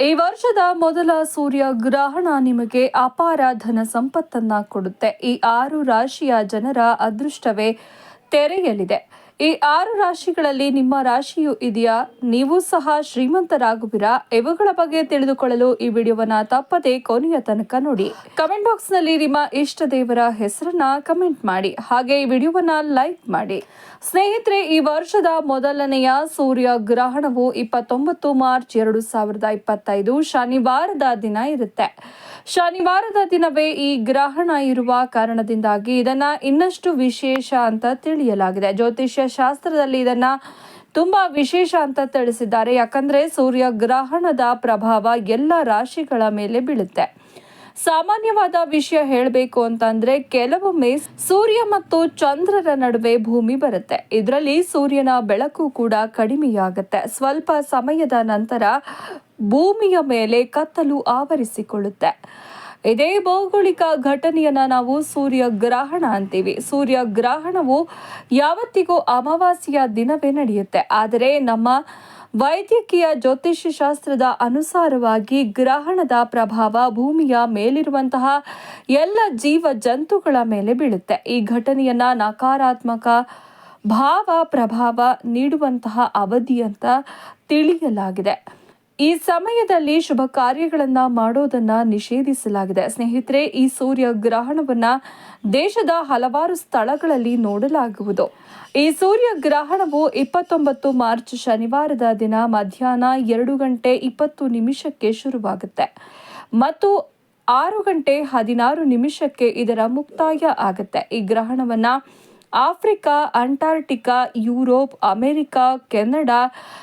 ಈ ವರ್ಷದ ಮೊದಲ ಸೂರ್ಯ ಗ್ರಹಣ ನಿಮಗೆ ಅಪಾರ ಧನ ಸಂಪತ್ತನ್ನ ಕೊಡುತ್ತೆ. ಈ ಆರು ರಾಶಿಯ ಜನರ ಅದೃಷ್ಟವೇ ತೆರೆಯಲಿದೆ. ಈ ಆರು ರಾಶಿಗಳಲ್ಲಿ ನಿಮ್ಮ ರಾಶಿಯು ಇದೆಯಾ? ನೀವು ಸಹ ಶ್ರೀಮಂತರಾಗುವಿರಾ? ಇವುಗಳ ಬಗ್ಗೆ ತಿಳಿದುಕೊಳ್ಳಲು ಈ ವಿಡಿಯೋವನ್ನ ತಪ್ಪದೆ ಕೊನೆಯ ತನಕ ನೋಡಿ. ಕಮೆಂಟ್ ಬಾಕ್ಸ್ನಲ್ಲಿ ನಿಮ್ಮ ಇಷ್ಟ ದೇವರ ಹೆಸರನ್ನ ಕಮೆಂಟ್ ಮಾಡಿ. ಹಾಗೆ ಈ ವಿಡಿಯೋವನ್ನ ಲೈಕ್ ಮಾಡಿ. ಸ್ನೇಹಿತರೆ, ಈ ವರ್ಷದ ಮೊದಲನೆಯ ಸೂರ್ಯ ಗ್ರಹಣವು ಇಪ್ಪತ್ತೊಂಬತ್ತು ಮಾರ್ಚ್ ಎರಡು ಸಾವಿರದ ಇಪ್ಪತ್ತೈದು ಶನಿವಾರದ ದಿನ ಇರುತ್ತೆ. ಶನಿವಾರದ ದಿನವೇ ಈ ಗ್ರಹಣ ಇರುವ ಕಾರಣದಿಂದಾಗಿ ಇದನ್ನ ಇನ್ನಷ್ಟು ವಿಶೇಷ ಅಂತ ತಿಳಿಯಲಾಗಿದೆ. ಜ್ಯೋತಿಷ್ಯ ಶಾಸ್ತ್ರದಲ್ಲಿ ಇದನ್ನ ತುಂಬಾ ವಿಶೇಷ ಅಂತ ತಿಳಿಸಿದ್ದಾರೆ. ಯಾಕಂದ್ರೆ ಸೂರ್ಯ ಗ್ರಹಣದ ಪ್ರಭಾವ ಎಲ್ಲ ರಾಶಿಗಳ ಮೇಲೆ ಬೀಳುತ್ತೆ. ಸಾಮಾನ್ಯವಾದ ವಿಷಯ ಹೇಳಬೇಕು ಅಂತಂದ್ರೆ ಕೆಲವೊಮ್ಮೆ ಸೂರ್ಯ ಮತ್ತು ಚಂದ್ರರ ನಡುವೆ ಭೂಮಿ ಬರುತ್ತೆ. ಇದರಲ್ಲಿ ಸೂರ್ಯನ ಬೆಳಕು ಕೂಡ ಕಡಿಮೆಯಾಗುತ್ತೆ. ಸ್ವಲ್ಪ ಸಮಯದ ನಂತರ ಭೂಮಿಯ ಮೇಲೆ ಕತ್ತಲು ಆವರಿಸಿಕೊಳ್ಳುತ್ತೆ. ಇದೇ ಭೌಗೋಳಿಕ ಘಟನೆಯನ್ನ ನಾವು ಸೂರ್ಯ ಗ್ರಹಣ ಅಂತೀವಿ. ಸೂರ್ಯ ಗ್ರಹಣವು ಯಾವತ್ತಿಗೂ ಅಮಾವಾಸ್ಯೆಯ ದಿನವೇ ನಡೆಯುತ್ತೆ. ಆದರೆ ನಮ್ಮ ವೈದ್ಯಕೀಯ ಜ್ಯೋತಿಷ್ಯ ಶಾಸ್ತ್ರದ ಅನುಸಾರವಾಗಿ ಗ್ರಹಣದ ಪ್ರಭಾವ ಭೂಮಿಯ ಮೇಲಿರುವಂತಹ ಎಲ್ಲ ಜೀವ ಜಂತುಗಳ ಮೇಲೆ ಬೀಳುತ್ತೆ. ಈ ಘಟನೆಯನ್ನ ನಕಾರಾತ್ಮಕ ಭಾವ ಪ್ರಭಾವ ನೀಡುವಂತಹ ಅವಧಿ ಅಂತ ತಿಳಿಯಲಾಗಿದೆ. ಈ ಸಮಯದಲ್ಲಿ ಶುಭ ಕಾರ್ಯಗಳನ್ನು ಮಾಡೋದನ್ನ ನಿಷೇಧಿಸಲಾಗಿದೆ. ಸ್ನೇಹಿತರೆ, ಈ ಸೂರ್ಯ ಗ್ರಹಣವನ್ನ ದೇಶದ ಹಲವಾರು ಸ್ಥಳಗಳಲ್ಲಿ ನೋಡಲಾಗುವುದು. ಈ ಸೂರ್ಯ ಗ್ರಹಣವು ಇಪ್ಪತ್ತೊಂಬತ್ತು ಮಾರ್ಚ್ ಶನಿವಾರದ ದಿನ ಮಧ್ಯಾಹ್ನ ಎರಡು ಗಂಟೆ ಇಪ್ಪತ್ತು ನಿಮಿಷಕ್ಕೆ ಶುರುವಾಗುತ್ತೆ. ಮತ್ತು ಆರು ಗಂಟೆ ಹದಿನಾರು ನಿಮಿಷಕ್ಕೆ ಇದರ ಮುಕ್ತಾಯ ಆಗುತ್ತೆ. ಈ ಗ್ರಹಣವನ್ನ Africa Antarctica Europe, America, Canada,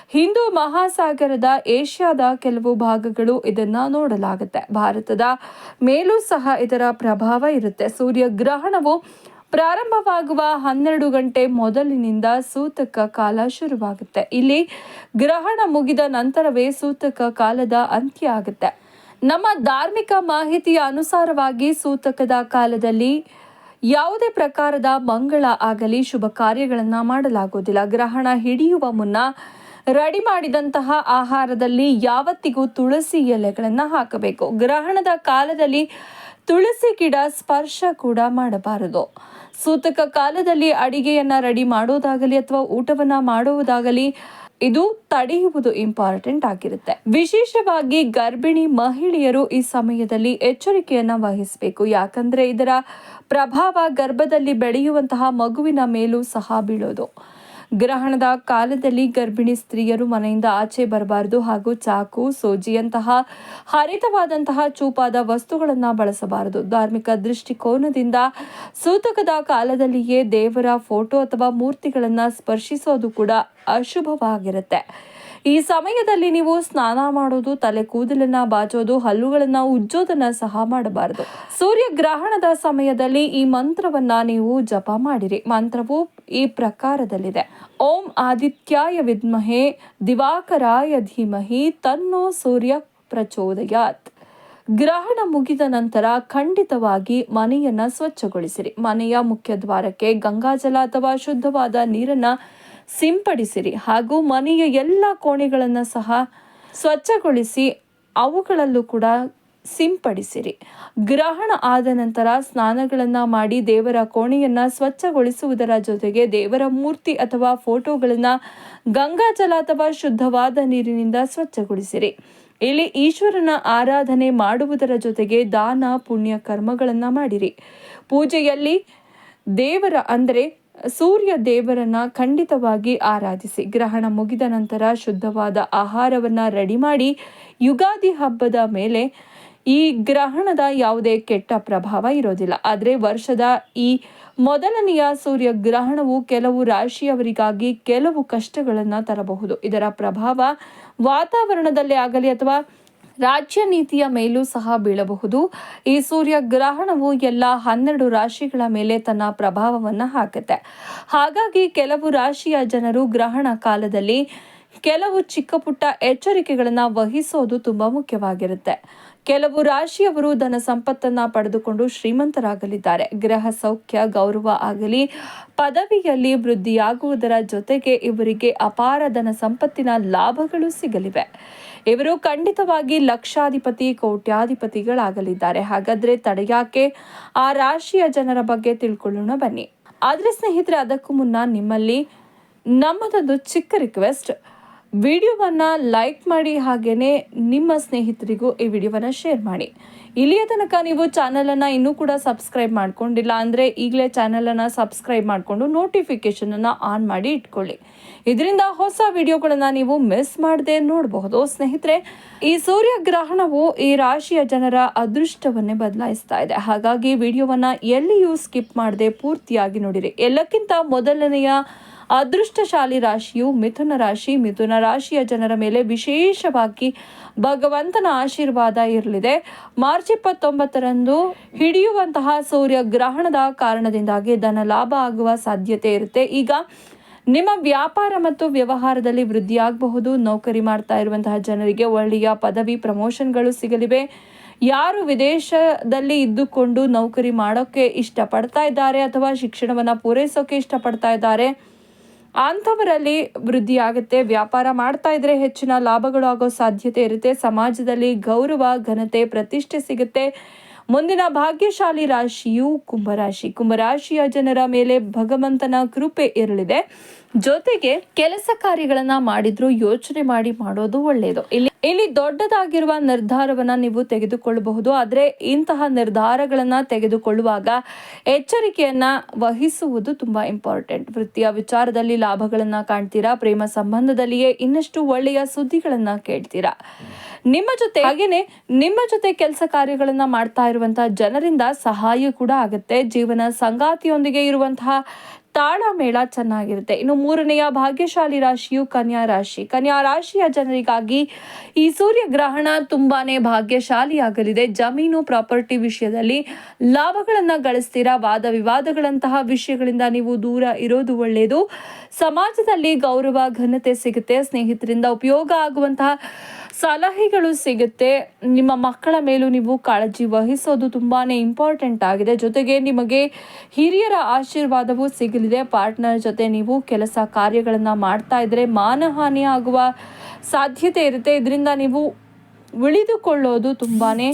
Hindu ಮಹಾಸಾಗರದ ಏಷ್ಯಾದ ಕೆಲವು ಭಾಗಗಳು ಇದನ್ನು ನೋಡಲಾಗುತ್ತೆ. ಭಾರತದ ಮೇಲೂ ಸಹ ಇದರ ಪ್ರಭಾವ ಇರುತ್ತೆ. ಸೂರ್ಯಗ್ರಹಣವು ಪ್ರಾರಂಭವಾಗುವ ಹನ್ನೆರಡು ಗಂಟೆ ಮೊದಲಿನಿಂದ ಸೂತಕ ಕಾಲ ಶುರುವಾಗುತ್ತೆ. ಇಲ್ಲಿ ಗ್ರಹಣ ಮುಗಿದ ನಂತರವೇ ಸೂತಕ ಕಾಲದ ಅಂತ್ಯ ಆಗುತ್ತೆ. ನಮ್ಮ ಧಾರ್ಮಿಕ ಮಾಹಿತಿಯ ಅನುಸಾರವಾಗಿ ಸೂತಕದ ಕಾಲದಲ್ಲಿ ಯಾವುದೇ ಪ್ರಕಾರದ ಮಂಗಳ ಆಗಲಿ ಶುಭ ಕಾರ್ಯಗಳನ್ನು ಮಾಡಲಾಗುವುದಿಲ್ಲ. ಗ್ರಹಣ ಹಿಡಿಯುವ ಮುನ್ನ ರೆಡಿ ಮಾಡಿದಂತಹ ಆಹಾರದಲ್ಲಿ ಯಾವತ್ತಿಗೂ ತುಳಸಿ ಎಲೆಗಳನ್ನು ಹಾಕಬೇಕು. ಗ್ರಹಣದ ಕಾಲದಲ್ಲಿ ತುಳಸಿ ಗಿಡ ಸ್ಪರ್ಶ ಕೂಡ ಮಾಡಬಾರದು. ಸೂತಕ ಕಾಲದಲ್ಲಿ ಅಡಿಗೆಯನ್ನ ರೆಡಿ ಮಾಡೋದಾಗಲಿ ಅಥವಾ ಊಟವನ್ನ ಮಾಡುವುದಾಗಲಿ ಇದು ತಡೆಯುವುದು ಇಂಪಾರ್ಟೆಂಟ್ ಆಗಿರುತ್ತೆ. ವಿಶೇಷವಾಗಿ ಗರ್ಭಿಣಿ ಮಹಿಳೆಯರು ಈ ಸಮಯದಲ್ಲಿ ಎಚ್ಚರಿಕೆಯನ್ನ ವಹಿಸಬೇಕು. ಯಾಕಂದ್ರೆ ಇದರ ಪ್ರಭಾವ ಗರ್ಭದಲ್ಲಿ ಬೆಳೆಯುವಂತಹ ಮಗುವಿನ ಮೇಲೂ ಸಹ ಬೀಳೋದು. ಗ್ರಹಣದ ಕಾಲದಲ್ಲಿ ಗರ್ಭಿಣಿ ಸ್ತ್ರೀಯರು ಮನೆಯಿಂದ ಆಚೆ ಬರಬಾರದು ಹಾಗೂ ಚಾಕು, ಸೋಜಿಯಂತಹ ಹರಿತವಾದಂತಹ ಚೂಪಾದ ವಸ್ತುಗಳನ್ನು ಬಳಸಬಾರದು. ಧಾರ್ಮಿಕ ದೃಷ್ಟಿಕೋನದಿಂದ ಸೂತಕದ ಕಾಲದಲ್ಲಿಯೇ ದೇವರ ಫೋಟೋ ಅಥವಾ ಮೂರ್ತಿಗಳನ್ನು ಸ್ಪರ್ಶಿಸೋದು ಕೂಡ ಅಶುಭವಾಗಿರುತ್ತೆ. ಈ ಸಮಯದಲ್ಲಿ ನೀವು ಸ್ನಾನ ಮಾಡೋದು, ತಲೆ ಕೂದಲನ್ನ ಬಾಚೋದು ಹಲ್ಲುಗಳನ್ನ ಉಜ್ಜೋದನ್ನ ಸಹ ಮಾಡಬಾರದು. ಸೂರ್ಯ ಗ್ರಹಣದ ಸಮಯದಲ್ಲಿ ಈ ಮಂತ್ರವನ್ನ ನೀವು ಜಪ ಮಾಡಿರಿ. ಮಂತ್ರವು ಈ ಪ್ರಕಾರದಲ್ಲಿದೆ. ಓಂ ಆದಿತ್ಯಾಯ ವಿದ್ಮಹೆ ದಿವಾಕರಾಯ ಧೀಮಹಿ ತನ್ನೋ ಸೂರ್ಯ ಪ್ರಚೋದಯಾತ್. ಗ್ರಹಣ ಮುಗಿದ ನಂತರ ಖಂಡಿತವಾಗಿ ಮನೆಯನ್ನ ಸ್ವಚ್ಛಗೊಳಿಸಿರಿ. ಮನೆಯ ಮುಖ್ಯ ದ್ವಾರಕ್ಕೆ ಗಂಗಾಜಲ ಅಥವಾ ಶುದ್ಧವಾದ ನೀರನ್ನ ಸಿಂಪಡಿಸಿರಿ ಹಾಗೂ ಮನೆಯ ಎಲ್ಲ ಕೋಣೆಗಳನ್ನು ಸಹ ಸ್ವಚ್ಛಗೊಳಿಸಿ ಅವುಗಳಲ್ಲೂ ಕೂಡ ಸಿಂಪಡಿಸಿರಿ. ಗ್ರಹಣ ಆದ ನಂತರ ಸ್ನಾನಗಳನ್ನು ಮಾಡಿ ದೇವರ ಕೋಣೆಯನ್ನ ಸ್ವಚ್ಛಗೊಳಿಸುವುದರ ಜೊತೆಗೆ ದೇವರ ಮೂರ್ತಿ ಅಥವಾ ಫೋಟೋಗಳನ್ನು ಗಂಗಾಜಲ ಅಥವಾ ಶುದ್ಧವಾದ ನೀರಿನಿಂದ ಸ್ವಚ್ಛಗೊಳಿಸಿರಿ. ಇಲ್ಲಿ ಈಶ್ವರನ ಆರಾಧನೆ ಮಾಡುವುದರ ಜೊತೆಗೆ ದಾನ, ಪುಣ್ಯ, ಕರ್ಮಗಳನ್ನು ಮಾಡಿರಿ. ಪೂಜೆಯಲ್ಲಿ ದೇವರ, ಅಂದರೆ ಸೂರ್ಯ ದೇವರನ್ನ ಖಂಡಿತವಾಗಿ ಆರಾಧಿಸಿ. ಗ್ರಹಣ ಮುಗಿದ ನಂತರ ಶುದ್ಧವಾದ ಆಹಾರವನ್ನ ರೆಡಿ ಮಾಡಿ ಯುಗಾದಿ ಹಬ್ಬದ ಮೇಲೆ ಈ ಗ್ರಹಣದ ಯಾವುದೇ ಕೆಟ್ಟ ಪ್ರಭಾವ ಇರೋದಿಲ್ಲ. ಆದರೆ ವರ್ಷದ ಈ ಮೊದಲನೆಯ ಸೂರ್ಯ ಗ್ರಹಣವು ಕೆಲವು ರಾಶಿಯವರಿಗಾಗಿ ಕೆಲವು ಕಷ್ಟಗಳನ್ನು ತರಬಹುದು. ಇದರ ಪ್ರಭಾವ ವಾತಾವರಣದಲ್ಲಿ ಆಗಲಿ ಅಥವಾ ರಾಜ್ಯ ನೀತಿಯ ಮೇಲೂ ಸಹ ಬೀಳಬಹುದು. ಈ ಸೂರ್ಯ ಗ್ರಹಣವು ಎಲ್ಲ ಹನ್ನೆರಡು ರಾಶಿಗಳ ಮೇಲೆ ತನ್ನ ಪ್ರಭಾವವನ್ನು ಹಾಕುತ್ತೆ. ಹಾಗಾಗಿ ಕೆಲವು ರಾಶಿಯ ಜನರು ಗ್ರಹಣ ಕಾಲದಲ್ಲಿ ಕೆಲವು ಚಿಕ್ಕ ಪುಟ್ಟ ಎಚ್ಚರಿಕೆಗಳನ್ನು ವಹಿಸೋದು ತುಂಬಾ ಮುಖ್ಯವಾಗಿರುತ್ತೆ. ಕೆಲವು ರಾಶಿಯವರು ಧನ ಸಂಪತ್ತನ್ನ ಪಡೆದುಕೊಂಡು ಶ್ರೀಮಂತರಾಗಲಿದ್ದಾರೆ. ಗ್ರಹ ಸೌಖ್ಯ, ಗೌರವ ಆಗಲಿ, ಪದವಿಯಲ್ಲಿ ವೃದ್ಧಿಯಾಗುವುದರ ಜೊತೆಗೆ ಇವರಿಗೆ ಅಪಾರ ಧನ ಸಂಪತ್ತಿನ ಲಾಭಗಳು ಸಿಗಲಿವೆ. ಇವರು ಖಂಡಿತವಾಗಿ ಲಕ್ಷಾಧಿಪತಿ, ಕೋಟ್ಯಾಧಿಪತಿಗಳಾಗಲಿದ್ದಾರೆ. ಹಾಗಾದ್ರೆ ತಡೆಯಾಕೆ ಆ ರಾಶಿಯ ಜನರ ಬಗ್ಗೆ ತಿಳ್ಕೊಳ್ಳೋಣ ಬನ್ನಿ. ಆದ್ರೆ ಸ್ನೇಹಿತರೆ, ಅದಕ್ಕೂ ಮುನ್ನ ನಿಮ್ಮಲ್ಲಿ ನಮ್ಮದೊಂದು ಚಿಕ್ಕ ರಿಕ್ವೆಸ್ಟ್ ವಿಡಿಯೋವನ್ನು ಲೈಕ್ ಮಾಡಿ ಹಾಗೆಯೇ ನಿಮ್ಮ ಸ್ನೇಹಿತರಿಗೂ ಈ ವಿಡಿಯೋವನ್ನು ಶೇರ್ ಮಾಡಿ. ಇಲ್ಲಿಯ ತನಕ ನೀವು ಚಾನಲನ್ನು ಇನ್ನೂ ಕೂಡ ಸಬ್ಸ್ಕ್ರೈಬ್ ಮಾಡ್ಕೊಂಡಿಲ್ಲ ಅಂದರೆ ಈಗಲೇ ಚಾನಲನ್ನು ಸಬ್ಸ್ಕ್ರೈಬ್ ಮಾಡಿಕೊಂಡು ನೋಟಿಫಿಕೇಷನನ್ನು ಆನ್ ಮಾಡಿ ಇಟ್ಕೊಳ್ಳಿ. ಇದರಿಂದ ಹೊಸ ವಿಡಿಯೋಗಳನ್ನು ನೀವು ಮಿಸ್ ಮಾಡದೆ ನೋಡಬಹುದು. ಸ್ನೇಹಿತರೆ, ಈ ಸೂರ್ಯಗ್ರಹಣವು ಈ ರಾಶಿಯ ಜನರ ಅದೃಷ್ಟವನ್ನೇ ಬದಲಾಯಿಸ್ತಾ ಇದೆ. ಹಾಗಾಗಿ ವಿಡಿಯೋವನ್ನು ಎಲ್ಲಿಯೂ ಸ್ಕಿಪ್ ಮಾಡದೆ ಪೂರ್ತಿಯಾಗಿ ನೋಡಿರಿ. ಎಲ್ಲಕ್ಕಿಂತ ಮೊದಲನೆಯ ಅದೃಷ್ಟಶಾಲಿ ರಾಶಿಯು ಮಿಥುನ ರಾಶಿ. ಮಿಥುನ ರಾಶಿಯ ಜನರ ಮೇಲೆ ವಿಶೇಷವಾಗಿ ಭಗವಂತನ ಆಶೀರ್ವಾದ ಇರಲಿದೆ. ಮಾರ್ಚ್ ಇಪ್ಪತ್ತೊಂಬತ್ತರಂದು ಹಿಡಿಯುವಂತಹ ಸೂರ್ಯ ಗ್ರಹಣದ ಕಾರಣದಿಂದಾಗಿ ಧನ ಲಾಭ ಆಗುವ ಸಾಧ್ಯತೆ ಇರುತ್ತೆ. ಈಗ ನಿಮ್ಮ ವ್ಯಾಪಾರ ಮತ್ತು ವ್ಯವಹಾರದಲ್ಲಿ ವೃದ್ಧಿಯಾಗಬಹುದು ನೌಕರಿ ಮಾಡ್ತಾ ಇರುವಂತಹ ಜನರಿಗೆ ಒಳ್ಳೆಯ ಪದವಿ, ಪ್ರಮೋಷನ್ಗಳು ಸಿಗಲಿವೆ. ಯಾರು ವಿದೇಶದಲ್ಲಿ ಇದ್ದುಕೊಂಡು ನೌಕರಿ ಮಾಡೋಕ್ಕೆ ಇಷ್ಟಪಡ್ತಾ ಇದ್ದಾರೆ ಅಥವಾ ಶಿಕ್ಷಣವನ್ನು ಪೂರೈಸೋಕೆ ಇಷ್ಟಪಡ್ತಾ ಇದ್ದಾರೆ? ಅಂಥವರಲ್ಲಿ ವೃದ್ಧಿಯಾಗುತ್ತೆ. ವ್ಯಾಪಾರ ಮಾಡ್ತಾ ಇದ್ರೆ ಹೆಚ್ಚಿನ ಲಾಭಗಳು ಆಗೋ ಸಾಧ್ಯತೆ ಇರುತ್ತೆ. ಸಮಾಜದಲ್ಲಿ ಗೌರವ, ಘನತೆ, ಪ್ರತಿಷ್ಠೆ ಸಿಗುತ್ತೆ. ಮುಂದಿನ ಭಾಗ್ಯಶಾಲಿ ರಾಶಿಯು ಕುಂಭರಾಶಿ. ಕುಂಭರಾಶಿಯ ಜನರ ಮೇಲೆ ಭಗವಂತನ ಕೃಪೆ ಇರಲಿದೆ. ಜೊತೆಗೆ ಕೆಲಸ ಕಾರ್ಯಗಳನ್ನ ಮಾಡಿದ್ರು ಯೋಚನೆ ಮಾಡಿ ಮಾಡೋದು ಒಳ್ಳೆಯದು ಇಲ್ಲಿ ಇಲ್ಲಿ ದೊಡ್ಡದಾಗಿರುವ ನಿರ್ಧಾರವನ್ನ ನೀವು ತೆಗೆದುಕೊಳ್ಳಬಹುದು. ಆದರೆ ಇಂತಹ ನಿರ್ಧಾರಗಳನ್ನ ತೆಗೆದುಕೊಳ್ಳುವಾಗ ಎಚ್ಚರಿಕೆಯನ್ನ ವಹಿಸುವುದು ತುಂಬಾ ಇಂಪಾರ್ಟೆಂಟ್ ವೃತ್ತಿಯ ವಿಚಾರದಲ್ಲಿ ಲಾಭಗಳನ್ನ ಕಾಣ್ತೀರಾ? ಪ್ರೇಮ ಸಂಬಂಧದಲ್ಲಿಯೇ ಇನ್ನಷ್ಟು ಒಳ್ಳೆಯ ಸುದ್ದಿಗಳನ್ನ ಕೇಳ್ತೀರಾ? ನಿಮ್ಮ ಜೊತೆ, ಹಾಗೇನೆ ನಿಮ್ಮ ಜೊತೆ ಕೆಲಸ ಕಾರ್ಯಗಳನ್ನ ಮಾಡ್ತಾ ಇರುವಂತಹ ಜನರಿಂದ ಸಹಾಯ ಕೂಡ ಆಗುತ್ತೆ. ಜೀವನ ಸಂಗಾತಿಯೊಂದಿಗೆ ಇರುವಂತಹ ತಾಳಮೇಳ ಚೆನ್ನಾಗಿರುತ್ತೆ. ಇನ್ನು ಮೂರನೆಯ ಭಾಗ್ಯಶಾಲಿ ರಾಶಿಯು ಕನ್ಯಾ ರಾಶಿ. ಕನ್ಯಾ ರಾಶಿಯ ಜನರಿಗಾಗಿ ಈ ಸೂರ್ಯಗ್ರಹಣ ತುಂಬಾನೇ ಭಾಗ್ಯಶಾಲಿಯಾಗಲಿದೆ. ಜಮೀನು, ಪ್ರಾಪರ್ಟಿ ವಿಷಯದಲ್ಲಿ ಲಾಭಗಳನ್ನು ಗಳಿಸ್ತೀರಾ, ವಾದ ವಿವಾದಗಳಂತಹ ವಿಷಯಗಳಿಂದ ನೀವು ದೂರ ಇರೋದು ಒಳ್ಳೆಯದು ಸಮಾಜದಲ್ಲಿ ಗೌರವ, ಘನತೆ ಸಿಗುತ್ತೆ. ಸ್ನೇಹಿತರಿಂದ ಉಪಯೋಗ ಆಗುವಂತಹ ಸಲಹೆಗಳು ಸಿಗುತ್ತೆ. ನಿಮ್ಮ ಮಕ್ಕಳ ಮೇಲೂ ನೀವು ಕಾಳಜಿ ವಹಿಸೋದು ತುಂಬಾನೇ ಇಂಪಾರ್ಟೆಂಟ್ ಆಗಿದೆ. ಜೊತೆಗೆ ನಿಮಗೆ ಹಿರಿಯರ ಆಶೀರ್ವಾದವೂ ಸಿಗಲಿದೆ ಪಾರ್ಟ್ನರ್ ಜೊತೆ ನೀವು ಕೆಲಸ ಕಾರ್ಯಗಳನ್ನು ಮಾಡ್ತಾ ಇದ್ರೆ ಮಾನಹಾನಿ ಆಗುವ ಸಾಧ್ಯತೆ ಇರುತ್ತೆ. ಇದರಿಂದ ನೀವು ಉಳಿದುಕೊಳ್ಳೋದು ತುಂಬಾನೇ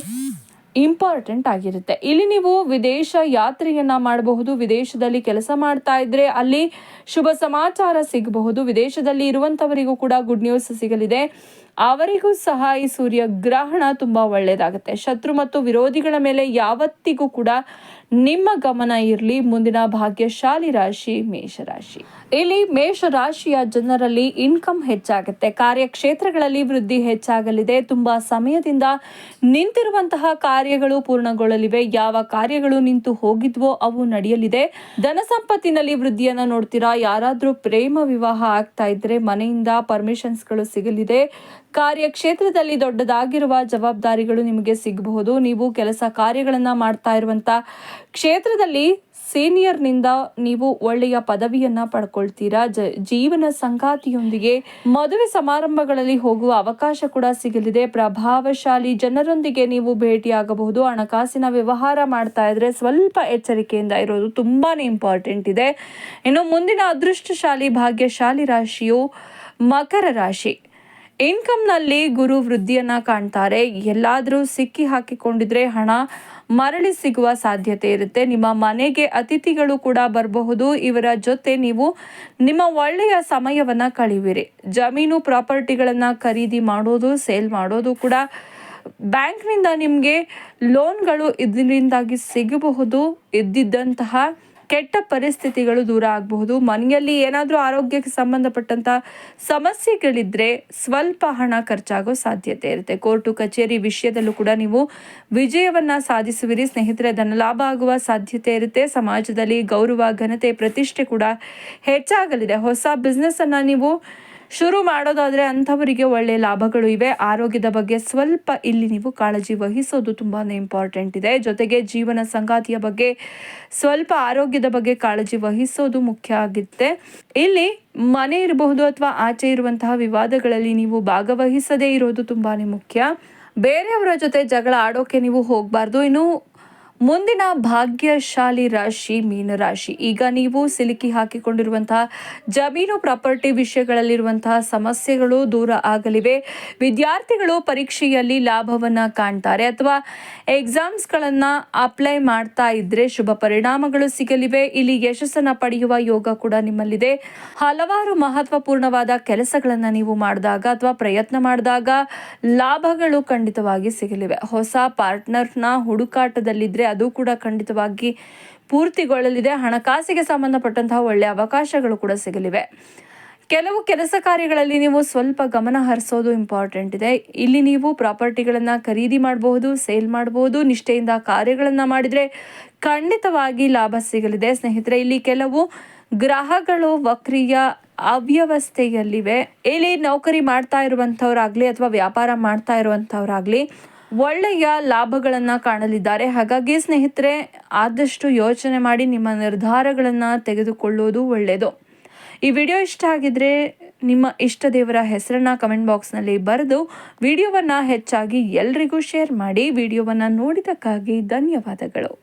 ಇಂಪಾರ್ಟೆಂಟ್ ಆಗಿರುತ್ತೆ. ಇಲ್ಲಿ ನೀವು ವಿದೇಶ ಯಾತ್ರೆಯನ್ನ ಮಾಡಬಹುದು. ವಿದೇಶದಲ್ಲಿ ಕೆಲಸ ಮಾಡ್ತಾ ಇದ್ರೆ ಅಲ್ಲಿ ಶುಭ ಸಮಾಚಾರ ಸಿಗಬಹುದು. ವಿದೇಶದಲ್ಲಿ ಇರುವಂತವರಿಗೂ ಕೂಡ ಗುಡ್ ನ್ಯೂಸ್ ಸಿಗಲಿದೆ. ಅವರಿಗೂ ಸಹ ಈ ಸೂರ್ಯ ಗ್ರಹಣ ತುಂಬಾ ಒಳ್ಳೆಯದಾಗುತ್ತೆ ಶತ್ರು ಮತ್ತು ವಿರೋಧಿಗಳ ಮೇಲೆ ಯಾವತ್ತಿಗೂ ಕೂಡ ನಿಮ್ಮ ಗಮನ ಇರಲಿ. ಮುಂದಿನ ಭಾಗ್ಯಶಾಲಿ ರಾಶಿ ಮೇಷರಾಶಿ. ಇಲ್ಲಿ ಮೇಷರಾಶಿಯ ಜನರಲ್ಲಿ ಇನ್ಕಮ್ ಹೆಚ್ಚಾಗುತ್ತೆ. ಕಾರ್ಯಕ್ಷೇತ್ರಗಳಲ್ಲಿ ವೃದ್ಧಿ ಹೆಚ್ಚಾಗಲಿದೆ. ತುಂಬಾ ಸಮಯದಿಂದ ನಿಂತಿರುವಂತಹ ಕಾರ್ಯಗಳು ಪೂರ್ಣಗೊಳ್ಳಲಿವೆ. ಯಾವ ಕಾರ್ಯಗಳು ನಿಂತು ಹೋಗಿದ್ವೋ ಅವು ನಡೆಯಲಿದೆ. ಧನ ಸಂಪತ್ತಿನಲ್ಲಿ ವೃದ್ಧಿಯನ್ನ ನೋಡ್ತೀರಾ? ಯಾರಾದರೂ ಪ್ರೇಮ ವಿವಾಹ ಆಗ್ತಾ ಇದ್ರೆ ಮನೆಯಿಂದ ಪರ್ಮಿಷನ್ಸ್ಗಳು ಸಿಗಲಿದೆ. ಕಾರ್ಯಕ್ಷೇತ್ರದಲ್ಲಿ ದೊಡ್ಡದಾಗಿರುವ ಜವಾಬ್ದಾರಿಗಳು ನಿಮಗೆ ಸಿಗಬಹುದು. ನೀವು ಕೆಲಸ ಕಾರ್ಯಗಳನ್ನು ಮಾಡ್ತಾ ಇರುವಂಥ ಕ್ಷೇತ್ರದಲ್ಲಿ ಸೀನಿಯರ್ನಿಂದ ನೀವು ಒಳ್ಳೆಯ ಪದವಿಯನ್ನು ಪಡ್ಕೊಳ್ತೀರಾ. ಜೀವನ ಸಂಗಾತಿಯೊಂದಿಗೆ ಮದುವೆ ಸಮಾರಂಭಗಳಲ್ಲಿ ಹೋಗುವ ಅವಕಾಶ ಕೂಡ ಸಿಗಲಿದೆ. ಪ್ರಭಾವಶಾಲಿ ಜನರೊಂದಿಗೆ ನೀವು ಭೇಟಿಯಾಗಬಹುದು. ಹಣಕಾಸಿನ ವ್ಯವಹಾರ ಮಾಡ್ತಾ ಇದ್ರೆ ಸ್ವಲ್ಪ ಎಚ್ಚರಿಕೆಯಿಂದ ಇರೋದು ತುಂಬಾ ಇಂಪಾರ್ಟೆಂಟ್ ಇದೆ. ಇನ್ನು ಮುಂದಿನ ಅದೃಷ್ಟಶಾಲಿ, ಭಾಗ್ಯಶಾಲಿ ರಾಶಿಯು ಮಕರ ರಾಶಿ. ಇನ್ಕಮ್ನಲ್ಲಿ ಗುರು ವೃದ್ಧಿಯನ್ನು ಕಾಣ್ತಾರೆ. ಎಲ್ಲಾದರೂ ಸಿಕ್ಕಿ ಹಾಕಿಕೊಂಡಿದ್ರೆ ಹಣ ಮರಳಿ ಸಿಗುವ ಸಾಧ್ಯತೆ ಇರುತ್ತೆ. ನಿಮ್ಮ ಮನೆಗೆ ಅತಿಥಿಗಳು ಕೂಡ ಬರಬಹುದು. ಇವರ ಜೊತೆ ನೀವು ನಿಮ್ಮ ಒಳ್ಳೆಯ ಸಮಯವನ್ನ ಕಳೆಯುವಿರಿ. ಜಮೀನು ಪ್ರಾಪರ್ಟಿಗಳನ್ನು ಖರೀದಿ ಮಾಡೋದು, ಸೇಲ್ ಮಾಡೋದು ಕೂಡ ಬ್ಯಾಂಕ್ನಿಂದ ನಿಮಗೆ ಲೋನ್ಗಳು ಇದರಿಂದಾಗಿ ಸಿಗಬಹುದು. ಇದ್ದಿದ್ದಂತಹ ಕೆಟ್ಟ ಪರಿಸ್ಥಿತಿಗಳು ದೂರ ಆಗಬಹುದು. ಮನೆಯಲ್ಲಿ ಏನಾದರೂ ಆರೋಗ್ಯಕ್ಕೆ ಸಂಬಂಧಪಟ್ಟಂತ ಸಮಸ್ಯೆಗಳಿದ್ರೆ ಸ್ವಲ್ಪ ಹಣ ಖರ್ಚಾಗೋ ಸಾಧ್ಯತೆ ಇರುತ್ತೆ. ಕೋರ್ಟು, ಕಚೇರಿ ವಿಷಯದಲ್ಲೂ ಕೂಡ ನೀವು ವಿಜಯವನ್ನ ಸಾಧಿಸುವಿರಿ. ಸ್ನೇಹಿತರೆ ಧನಲಾಭ ಆಗುವ ಸಾಧ್ಯತೆ ಇರುತ್ತೆ. ಸಮಾಜದಲ್ಲಿ ಗೌರವ, ಘನತೆ, ಪ್ರತಿಷ್ಠೆ ಕೂಡ ಹೆಚ್ಚಾಗಲಿದೆ. ಹೊಸ ಬಿಸ್ನೆಸ್ ಅನ್ನ ನೀವು ಶುರು ಮಾಡೋದಾದರೆ ಅಂಥವರಿಗೆ ಒಳ್ಳೆಯ ಲಾಭಗಳು ಇವೆ. ಆರೋಗ್ಯದ ಬಗ್ಗೆ ಸ್ವಲ್ಪ ಇಲ್ಲಿ ನೀವು ಕಾಳಜಿ ವಹಿಸೋದು ತುಂಬಾ ಇಂಪಾರ್ಟೆಂಟ್ ಇದೆ. ಜೊತೆಗೆ ಜೀವನ ಸಂಗಾತಿಯ ಬಗ್ಗೆ ಸ್ವಲ್ಪ ಆರೋಗ್ಯದ ಬಗ್ಗೆ ಕಾಳಜಿ ವಹಿಸೋದು ಮುಖ್ಯ ಆಗುತ್ತೆ. ಇಲ್ಲಿ ಮನೆ ಇರಬಹುದು ಅಥವಾ ಆಚೆ ಇರುವಂತಹ ವಿವಾದಗಳಲ್ಲಿ ನೀವು ಭಾಗವಹಿಸದೇ ಇರೋದು ತುಂಬಾ ಮುಖ್ಯ. ಬೇರೆಯವರ ಜೊತೆ ಜಗಳ ಆಡೋಕೆ ನೀವು ಹೋಗಬಾರ್ದು. ಇನ್ನು ಮುಂದಿನ ಭಾಗ್ಯಶಾಲಿ ರಾಶಿ ಮೀನರಾಶಿ. ಈಗ ನೀವು ಸಿಲುಕಿ ಹಾಕಿಕೊಂಡಿರುವಂತಹ ಜಮೀನು ಪ್ರಾಪರ್ಟಿ ವಿಷಯಗಳಲ್ಲಿರುವಂತಹ ಸಮಸ್ಯೆಗಳು ದೂರ ಆಗಲಿವೆ. ವಿದ್ಯಾರ್ಥಿಗಳು ಪರೀಕ್ಷೆಯಲ್ಲಿ ಲಾಭವನ್ನು ಕಾಣ್ತಾರೆ. ಅಥವಾ ಎಕ್ಸಾಮ್ಸ್ಗಳನ್ನು ಅಪ್ಲೈ ಮಾಡ್ತಾ ಇದ್ರೆ ಶುಭ ಪರಿಣಾಮಗಳು ಸಿಗಲಿವೆ. ಇಲ್ಲಿ ಯಶಸ್ಸನ್ನು ಪಡೆಯುವ ಯೋಗ ಕೂಡ ನಿಮ್ಮಲ್ಲಿದೆ. ಹಲವಾರು ಮಹತ್ವಪೂರ್ಣವಾದ ಕೆಲಸಗಳನ್ನು ನೀವು ಮಾಡಿದಾಗ ಅಥವಾ ಪ್ರಯತ್ನ ಮಾಡಿದಾಗ ಲಾಭಗಳು ಖಂಡಿತವಾಗಿ ಸಿಗಲಿವೆ. ಹೊಸ ಪಾರ್ಟ್ನರ್ನ ಹುಡುಕಾಟದಲ್ಲಿದ್ದರೆ ಅದು ಕೂಡ ಖಂಡಿತವಾಗಿ ಪೂರ್ತಿಗೊಳ್ಳಲಿದೆ. ಹಣಕಾಸಿಗೆ ಸಂಬಂಧಪಟ್ಟಂತಹ ಒಳ್ಳೆಯ ಅವಕಾಶಗಳು ಕೂಡ ಸಿಗಲಿವೆ. ಕೆಲವು ಕೆಲಸ ಕಾರ್ಯಗಳಲ್ಲಿ ನೀವು ಸ್ವಲ್ಪ ಗಮನ ಹರಿಸೋದು ಇಂಪಾರ್ಟೆಂಟ್ ಇದೆ. ಇಲ್ಲಿ ನೀವು ಪ್ರಾಪರ್ಟಿಗಳನ್ನು ಖರೀದಿ ಮಾಡಬಹುದು, ಸೇಲ್ ಮಾಡಬಹುದು, ನಿಷ್ಠೆಯಿಂದ ಕಾರ್ಯಗಳನ್ನು ಮಾಡಿದರೆ ಖಂಡಿತವಾಗಿ ಲಾಭ ಸಿಗಲಿದೆ. ಸ್ನೇಹಿತರೆ, ಇಲ್ಲಿ ಕೆಲವು ಗ್ರಹಗಳು ವಕ್ರಿಯ ಅವ್ಯವಸ್ಥೆಯಲ್ಲಿವೆ. ಇಲ್ಲಿ ನೌಕರಿ ಮಾಡ್ತಾ ಇರುವಂಥವ್ರಾಗಲಿ ಅಥವಾ ವ್ಯಾಪಾರ ಮಾಡ್ತಾ ಇರುವಂಥವ್ರಾಗಲಿ ಒಳ್ಳೆಯ ಲಾಭಗಳನ್ನು ಕಾಣಲಿದ್ದಾರೆ. ಹಾಗಾಗಿ ಸ್ನೇಹಿತರೆ, ಆದಷ್ಟು ಯೋಚನೆ ಮಾಡಿ ನಿಮ್ಮ ನಿರ್ಧಾರಗಳನ್ನು ತೆಗೆದುಕೊಳ್ಳುವುದು ಒಳ್ಳೆಯದು. ಈ ವಿಡಿಯೋ ಇಷ್ಟ ಆಗಿದ್ರೆ ನಿಮ್ಮ ಇಷ್ಟ ದೇವರ ಹೆಸರನ್ನ ಕಮೆಂಟ್ ಬಾಕ್ಸ್ನಲ್ಲಿ ಬರೆದು ವಿಡಿಯೋವನ್ನು ಹೆಚ್ಚಾಗಿ ಎಲ್ರಿಗೂ ಶೇರ್ ಮಾಡಿ ವಿಡಿಯೋವನ್ನು ನೋಡಿದ್ದಕ್ಕಾಗಿ ಧನ್ಯವಾದಗಳು.